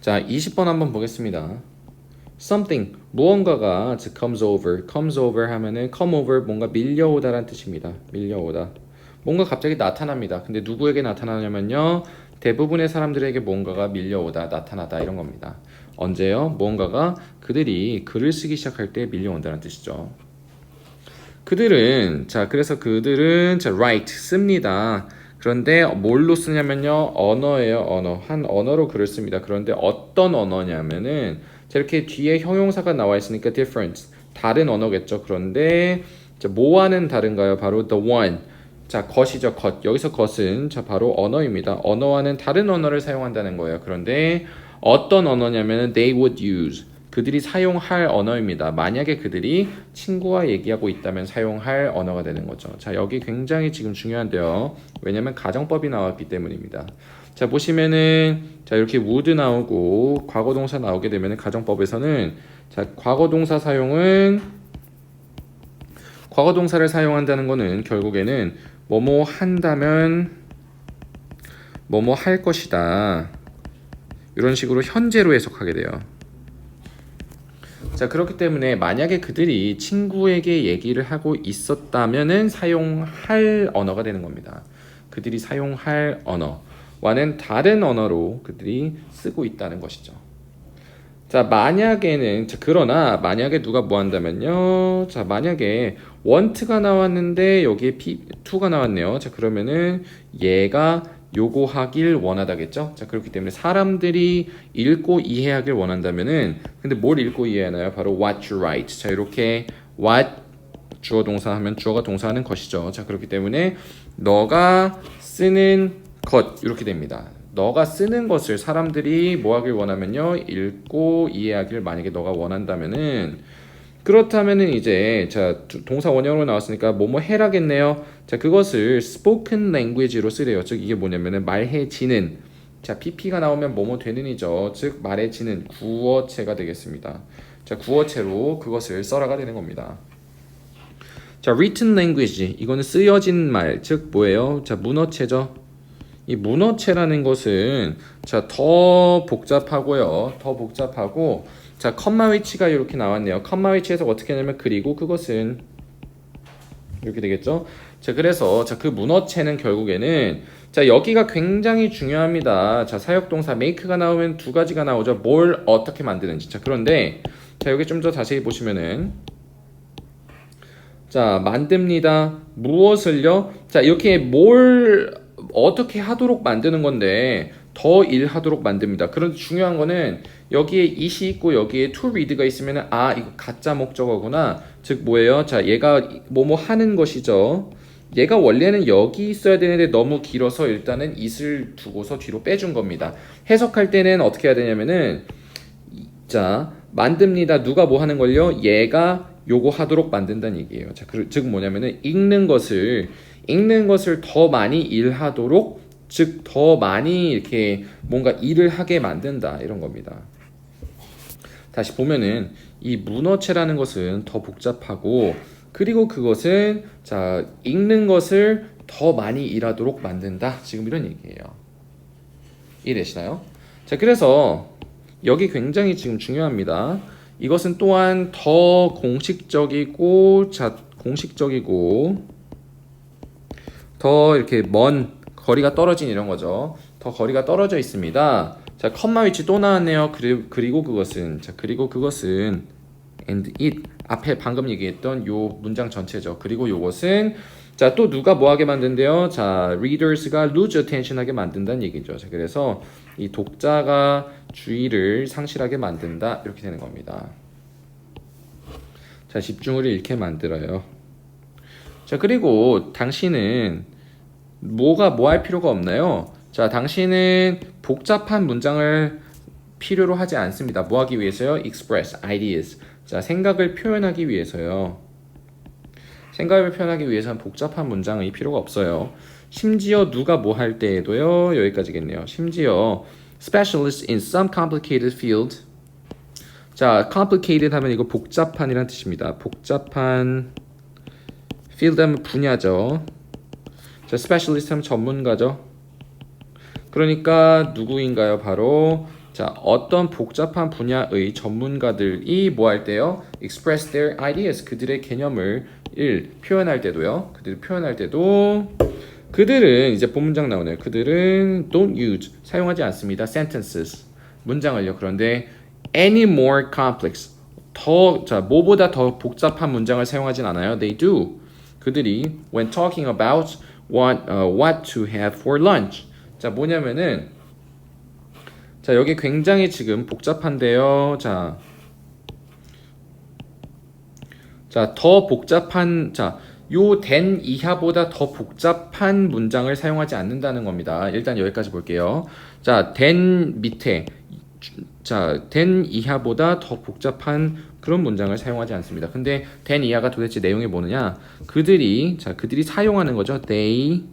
자, 20번 한번 보겠습니다. something 무언가가 즉 comes over, comes over 하면은 come over 뭔가 밀려오다란 뜻입니다. 밀려오다. 뭔가 갑자기 나타납니다. 근데 누구에게 나타나냐면요. 대부분의 사람들에게 뭔가가 밀려오다, 나타나다 이런 겁니다. 언제요? 무언가가 그들이 글을 쓰기 시작할 때 밀려온다는 뜻이죠. 그들은 자 그래서 그들은 자 write 씁니다. 그런데 뭘로 쓰냐면요 언어예요 언어 한 언어로 글을 씁니다. 그런데 어떤 언어냐면은 자 이렇게 뒤에 형용사가 나와 있으니까 different 다른 언어겠죠. 그런데 자 뭐와는 다른가요? 바로 the one 자 것이죠 것 여기서 것은 자 바로 언어입니다. 언어와는 다른 언어를 사용한다는 거예요. 그런데 어떤 언어냐면은 they would use 그들이 사용할 언어입니다. 만약에 그들이 친구와 얘기하고 있다면 사용할 언어가 되는 거죠. 자, 여기 굉장히 지금 중요한데요. 왜냐면 가정법이 나왔기 때문입니다. 자, 보시면은 자, 이렇게 would 나오고 과거 동사 나오게 되면은 가정법에서는 자, 과거 동사 사용은 과거 동사를 사용한다는 거는 결국에는 뭐뭐 한다면 뭐뭐 할 것이다. 이런 식으로 현재로 해석하게 돼요. 자 그렇기 때문에 만약에 그들이 친구에게 얘기를 하고 있었다면은 사용할 언어가 되는 겁니다. 그들이 사용할 언어와는 다른 언어로 그들이 쓰고 있다는 것이죠. 자 만약에는 자 그러나 만약에 누가 뭐 한다면요. 자 만약에 want가 나왔는데 여기에 p 2가 나왔네요. 자 그러면은 얘가 요구하길 원하다겠죠. 자 그렇기 때문에 사람들이 읽고 이해하길 원한다면은 근데 뭘 읽고 이해하나요? 바로 what you write. 자 이렇게 what 주어 동사 하면 주어가 동사하는 것이죠. 자 그렇기 때문에 너가 쓰는 것 이렇게 됩니다. 너가 쓰는 것을 사람들이 뭐 하길 원하면요 읽고 이해하길 만약에 너가 원한다면은 그렇다면은 이제 자 동사 원형으로 나왔으니까 뭐뭐 해라겠네요. 자 그것을 spoken language로 쓰래요. 즉 이게 뭐냐면은 말해지는 자 pp가 나오면 뭐뭐 되는이죠. 즉 말해지는 구어체가 되겠습니다. 자 구어체로 그것을 써라가 되는 겁니다. 자 written language 이거는 쓰여진 말 즉 뭐예요? 자 문어체죠. 이 문어체라는 것은 자 더 복잡하고요. 더 복잡하고 자 컴마 위치가 이렇게 나왔네요. 컴마 위치에서 어떻게 하냐면 그리고 그것은 이렇게 되겠죠. 자 그래서 자 그 문어체는 결국에는 자 여기가 굉장히 중요합니다. 자 사역동사 make가 나오면 두 가지가 나오죠. 뭘 어떻게 만드는지. 자 그런데 자 여기 좀 더 자세히 보시면은 자 만듭니다. 무엇을요? 자 이렇게 뭘 어떻게 하도록 만드는 건데 더 일하도록 만듭니다. 그런데 중요한 거는 여기에 it이 있고 여기에 to read가 있으면 아 이거 가짜 목적어구나. 즉 뭐예요? 자 얘가 뭐뭐 하는 것이죠. 얘가 원래는 여기 있어야 되는데 너무 길어서 일단은 it을 두고서 뒤로 빼준 겁니다. 해석할 때는 어떻게 해야 되냐면은 자 만듭니다. 누가 뭐 하는 걸요? 얘가 요거 하도록 만든다는 얘기예요. 자, 그, 즉 뭐냐면은 읽는 것을 읽는 것을 더 많이 일하도록 즉 더 많이 이렇게 뭔가 일을 하게 만든다 이런 겁니다. 다시 보면은 이 문어체라는 것은 더 복잡하고 그리고 그것은 자 읽는 것을 더 많이 일하도록 만든다 지금 이런 얘기예요. 이해되시나요? 자 그래서 여기 굉장히 지금 중요합니다. 이것은 또한 더 공식적이고 자 공식적이고 더 이렇게 먼 거리가 떨어진 이런 거죠. 더 거리가 떨어져 있습니다. 자, 컴마 위치 또 나왔네요. 그리, 그리고 그것은 자, 그리고 그것은 and it 앞에 방금 얘기했던 요 문장 전체죠. 그리고 요것은 자, 또 누가 뭐 하게 만든대요? 자, readers가 lose attention 하게 만든다는 얘기죠. 자, 그래서 이 독자가 주의를 상실하게 만든다. 이렇게 되는 겁니다. 자, 집중을 잃게 만들어요. 자, 그리고 당신은 뭐가 뭐 할 필요가 없나요? 자, 당신은 복잡한 문장을 필요로 하지 않습니다. 뭐 하기 위해서요? express ideas. 자, 생각을 표현하기 위해서요. 생각을 표현하기 위해서는 복잡한 문장이 필요가 없어요. 심지어 누가 뭐 할 때에도요. 여기까지겠네요. 심지어 specialist in some complicated field. 자, complicated 하면 이거 복잡한이란 뜻입니다. 복잡한 field 하면 분야죠. 자, specialist 하면 전문가죠. 그러니까 누구인가요? 바로 자, 어떤 복잡한 분야의 전문가들이 뭐 할 때요? express their ideas. 그들의 개념을 일 표현할 때도요. 그들이 표현할 때도 그들은 이제 본문장 나오네요. 그들은 don't use 사용하지 않습니다. sentences 문장을요. 그런데 any more complex 더 자, 뭐보다 더 복잡한 문장을 사용하진 않아요. They do. 그들이 when talking about what uh, what to have for lunch. 자, 뭐냐면은 자, 여기 굉장히 지금 복잡한데요. 자. 자, 더 복잡한 자, 요 된 이하보다 더 복잡한 문장을 사용하지 않는다는 겁니다. 일단 여기까지 볼게요. 자, 된 밑에 자, 된 이하보다 더 복잡한 그런 문장을 사용하지 않습니다. 근데 된 이하가 도대체 내용이 뭐느냐? 그들이 자, 그들이 사용하는 거죠. they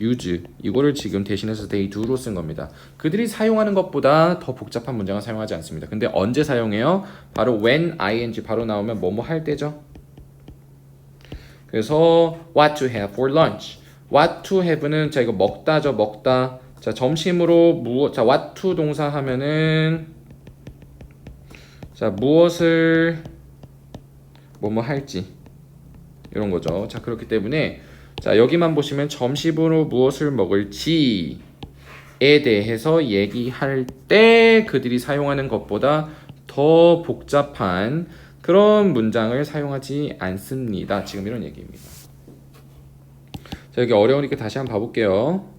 use 이거를 지금 대신해서 they do로 쓴 겁니다. 그들이 사용하는 것보다 더 복잡한 문장을 사용하지 않습니다. 근데 언제 사용해요? 바로 when ing 바로 나오면 뭐뭐 할 때죠. 그래서 what to have for lunch. what to have는 자 이거 먹다죠, 먹다. 자, 점심으로 무엇 자, what to 동사 하면은 자, 무엇을 뭐뭐 할지 이런 거죠. 자, 그렇기 때문에 자, 여기만 보시면 점심으로 무엇을 먹을지에 대해서 얘기할 때 그들이 사용하는 것보다 더 복잡한 그런 문장을 사용하지 않습니다. 지금 이런 얘기입니다. 자, 여기 어려우니까 다시 한번 봐볼게요.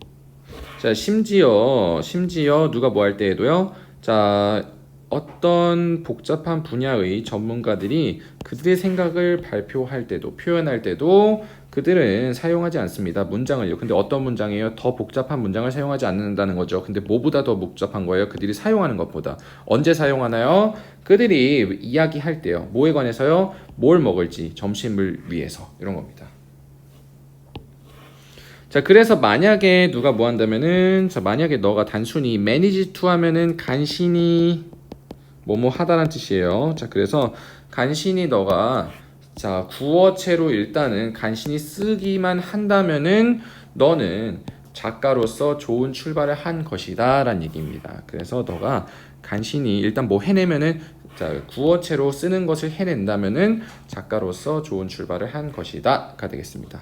자, 심지어, 심지어 누가 뭐 할 때에도요. 자, 어떤 복잡한 분야의 전문가들이 그들의 생각을 발표할 때도, 표현할 때도 그들은 사용하지 않습니다. 문장을요. 근데 어떤 문장이에요? 더 복잡한 문장을 사용하지 않는다는 거죠. 근데 뭐보다 더 복잡한 거예요? 그들이 사용하는 것보다. 언제 사용하나요? 그들이 이야기할 때요. 뭐에 관해서요? 뭘 먹을지, 점심을 위해서. 이런 겁니다. 자, 그래서 만약에 누가 뭐 한다면은, 자, 만약에 너가 단순히 manage to 하면은 간신히 뭐뭐 하다란 뜻이에요. 자, 그래서 간신히 너가 자, 구어체로 일단은 간신히 쓰기만 한다면은 너는 작가로서 좋은 출발을 한 것이다 라는 얘기입니다. 그래서 너가 간신히 일단 뭐 해내면은 자, 구어체로 쓰는 것을 해낸다면은 작가로서 좋은 출발을 한 것이다가 되겠습니다.